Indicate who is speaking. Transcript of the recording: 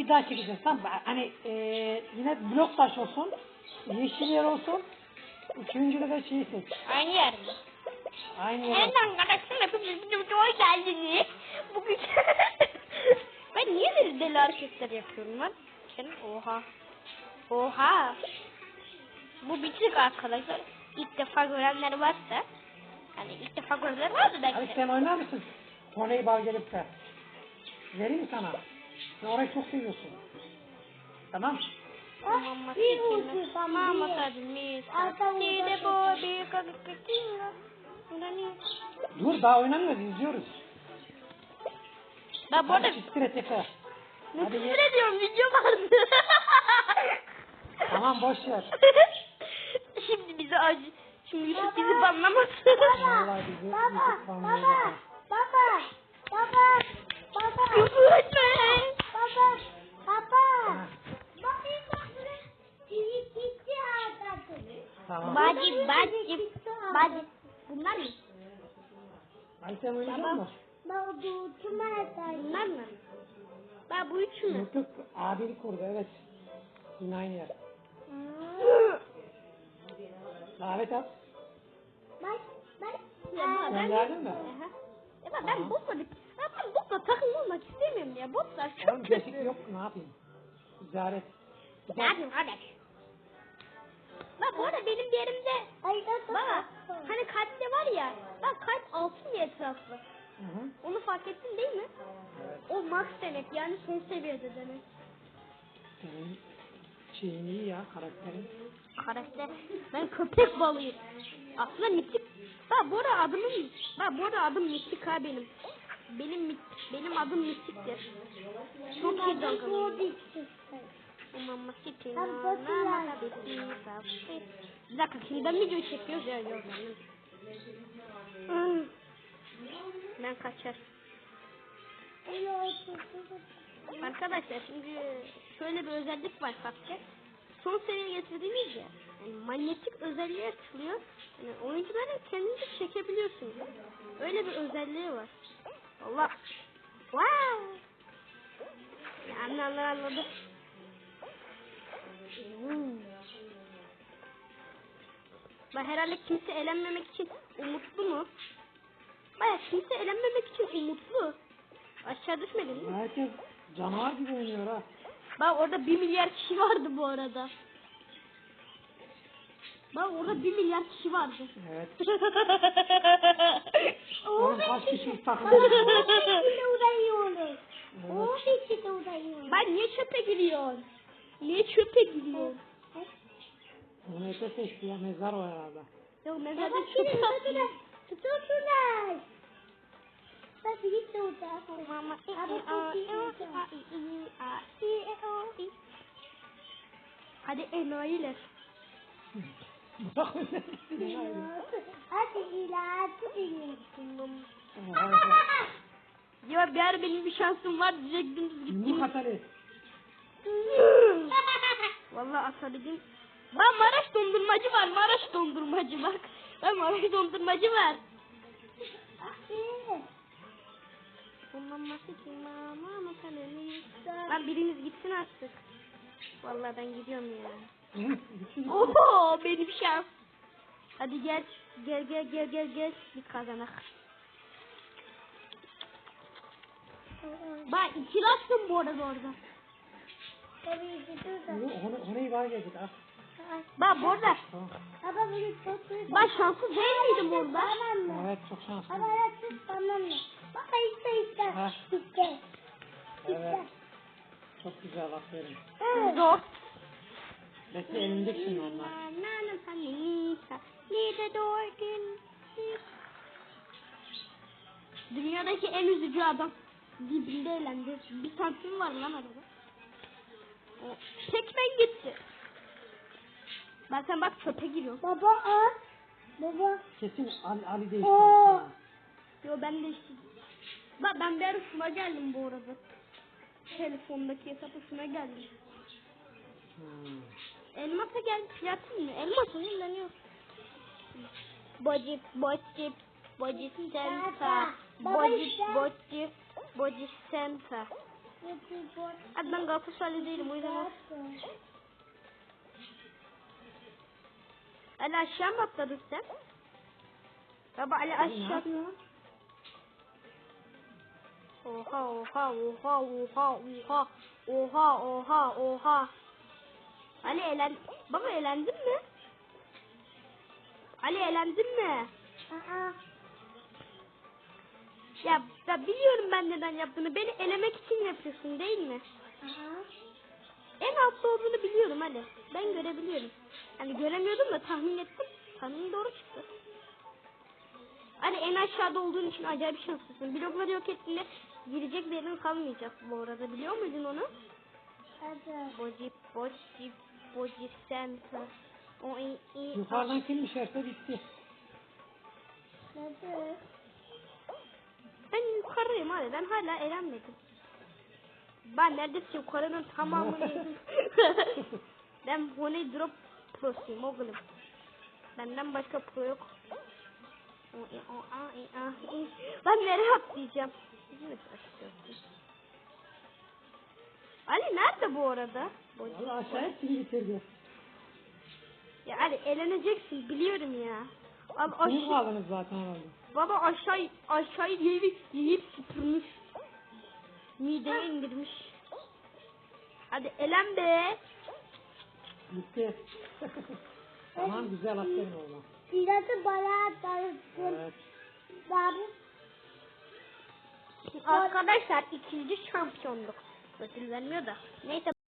Speaker 1: bir daha çekeceğiz tamam mı? Hani e, yine blok taş olsun. Yeşil yer olsun. Üçüncüde de şeyi seç.
Speaker 2: Aynı yer mi?
Speaker 1: Aynı yer.
Speaker 2: Evet arkadaşlar hepiniz videomuza hoş geldiniz. Bugün ben niye böyle deli hareketler yapıyorum lan? Senin oha. Oha. Bu bitik arkadaşlar. İlk defa görenler varsa hani ilk defa görenler vardı
Speaker 1: Abi
Speaker 2: belki.
Speaker 1: sen oynar mısın? Tony Bar gelip de. Vereyim sana? Sen orayı çok seviyorsun. Tamam.
Speaker 3: Tam
Speaker 2: Mama
Speaker 3: bir.
Speaker 2: tadını
Speaker 3: Arka
Speaker 2: Dide
Speaker 3: ucu
Speaker 2: bo bir kakakakina.
Speaker 1: Dur daha oynamıyoruz izliyoruz.
Speaker 2: Ben bu arada
Speaker 1: Hadi çizgire tekrar.
Speaker 2: ne
Speaker 1: Hadi
Speaker 2: küfür
Speaker 1: ye.
Speaker 2: ediyorum video vardı.
Speaker 1: Tamam boş ver.
Speaker 2: Şimdi bizi acı. Şimdi Yusuf bizi banlamasın.
Speaker 1: Vallahi bizi
Speaker 3: Baba,
Speaker 1: YouTube
Speaker 3: baba, baba, baba, baba,
Speaker 2: Yusuf etme.
Speaker 3: baba, baba. Bakayım bak buraya. İyi gitti ağzı.
Speaker 1: Tamam.
Speaker 2: Bacı bacı bacı. Bunlar mı?
Speaker 1: Ali sen oynayacak mısın?
Speaker 3: Baba bu.
Speaker 2: Bunlar mı? Ben bu üçü mü?
Speaker 1: Yok yok abilik kurdu evet. Yine aynı yer. Davet at.
Speaker 3: Bak, bak.
Speaker 2: Ya bu- ben
Speaker 1: Gönderdin mi?
Speaker 2: Aha. Ya ben- ben botla ya ben botla takım olmak istemiyorum ya. Botlar
Speaker 1: Oğlum
Speaker 2: çok
Speaker 1: geçik
Speaker 2: kötü.
Speaker 1: yok ne yapayım? Ziyaret.
Speaker 2: Ne yapayım kardeş? Bak bu arada benim bir yerimde
Speaker 3: Ay, bak,
Speaker 2: bak hani kalpte var ya bak kalp altın ya etraflı.
Speaker 1: Hı hı.
Speaker 2: Onu fark ettin değil mi?
Speaker 1: Evet.
Speaker 2: O max demek yani son seviyede demek.
Speaker 1: Senin şeyin iyi ya karakterin.
Speaker 2: Karakter. Ben köpek balıyım. Aslında mitik. Bak bu arada adımım. Bak bu arada adım mitik ha benim. Benim benim adım mitiktir. Çok iyi dalgalı.
Speaker 3: Bu bir şey.
Speaker 2: Mama siti.
Speaker 3: Tam
Speaker 2: Mama
Speaker 3: popüler.
Speaker 2: siti. siti. Bir dakika kimden video çekiyoruz ya. Hmm. Ben kaçar. Arkadaşlar şimdi şöyle bir özellik var FAT'te. Son seviyeye getirdiğimiz ya. Yani manyetik özelliği açılıyor. Yani oyuncuları kendinizi çekebiliyorsunuz. Öyle bir özelliği var. Allah. Wow. Ya anladı anladı. Hmm. Bak herhalde kimse elenmemek için umutlu mu? Baya kimse elenmemek için umutlu. Aşağı düşmedin mi?
Speaker 1: Herkes canavar gibi oynuyor ha.
Speaker 2: Bak orada bir milyar kişi vardı bu arada. Bak orada bir milyar kişi vardı.
Speaker 1: Evet.
Speaker 3: O
Speaker 1: Oğlum kaç
Speaker 3: kişi. Bak, o kişi uğraşıyoruz. O
Speaker 1: Evet.
Speaker 3: bir kişi uğraşıyoruz.
Speaker 2: Ben niye çöpe giriyorsun? Niye çöpe giriyorsun?
Speaker 1: Ete seçti ya mezar o herhalde.
Speaker 2: Ya
Speaker 3: Baba
Speaker 2: mezarda çöp
Speaker 3: tutun.
Speaker 2: atıyor.
Speaker 3: Tutuyorsunuz. Bak bir de orada.
Speaker 2: Mama. Hadi enayiler.
Speaker 3: Hadi ilaç yiyin.
Speaker 2: Ya bir benim bir şansım var diyecektiniz
Speaker 1: Yumruk
Speaker 2: gittiniz.
Speaker 1: atarı.
Speaker 2: Vallahi Asalı'nın... Bak Maraş dondurmacı var, Maraş dondurmacı bak. Bak Maraş dondurmacı var. Bundan bahsedeyim ama kalemi. Lan biriniz gitsin artık. Vallahi ben gidiyorum ya. Oho benim şans. Hadi gel. Gel gel gel gel gel. Bir kazanak. Bak ikili attım bu arada orada.
Speaker 1: Onu, onu, onu ibar gelecek ha.
Speaker 2: Bak bu arada.
Speaker 1: Tamam.
Speaker 3: Baba bunu çok iyi.
Speaker 2: Ben şanssız değil miydim
Speaker 3: mı?
Speaker 1: Evet çok şanslı.
Speaker 3: Baba evet tamam? Baba işte işte. İşte.
Speaker 1: Evet. Çok güzel aferin.
Speaker 2: Zor.
Speaker 1: Bekle elinde şimdi onlar.
Speaker 2: Dünyadaki en üzücü adam. Dibinde eğlendi. Bir santim var lan arada. O tek ben gitti. Ben sen bak çöpe giriyorum.
Speaker 3: Baba al. Baba.
Speaker 1: Kesin Ali, Ali
Speaker 3: Oo.
Speaker 1: değiştirmiş.
Speaker 2: Yo ben de işte. Bak ben bir ara şuna geldim bu arada. Telefondaki hesap şuna geldim.
Speaker 1: Hmm.
Speaker 2: Elmas'a gel platin mi? Elmas mı inanıyor? Bocip, bocip, bocip senta. Bocip, bocip, bocip senta. Hadi ben Galatasaraylı değilim o yüzden. Ali aşağı mı atladın sen? Baba Ali aşağı. Oha oha oha oha oha oha oha oha. Ali elen Baba elendin mi? Ali elendin mi? Ya, ya biliyorum ben neden yaptığını. Beni elemek için yapıyorsun değil mi? En altta olduğunu biliyorum Ali. Ben görebiliyorum. Yani göremiyordum da tahmin ettim. Tahmin doğru çıktı. Ali en aşağıda olduğun için acayip şanslısın. Blokları yok ettiğinde girecek yerin kalmayacak bu arada. Biliyor muydun onu? Boji, boji, boji i,
Speaker 1: Yukarıdan kim düşerse bitti.
Speaker 2: Ben yukarıdayım hadi. Ben hala elenmedim. Ben neredeyse yukarının tamamını yedim. ben Honey Drop Pro'suyum oğlum. Benden başka pro yok. Ben nereye atlayacağım? Ali nerede bu arada?
Speaker 1: Valla aşağıya kim bitirdi?
Speaker 2: Ya Ali eleneceksin biliyorum ya. Abi aşağı,
Speaker 1: kaldınız zaten herhalde.
Speaker 2: baba aşağı aşağı yiyip yiyip süpürmüş. Mideye indirmiş. Hadi elen be.
Speaker 1: Bitti. tamam güzel aferin oğlum.
Speaker 3: Biraz bayağı darıttım.
Speaker 1: Evet.
Speaker 3: Abi
Speaker 2: Arkadaşlar ikinci şampiyonluk. Ödül vermiyor da. Neyse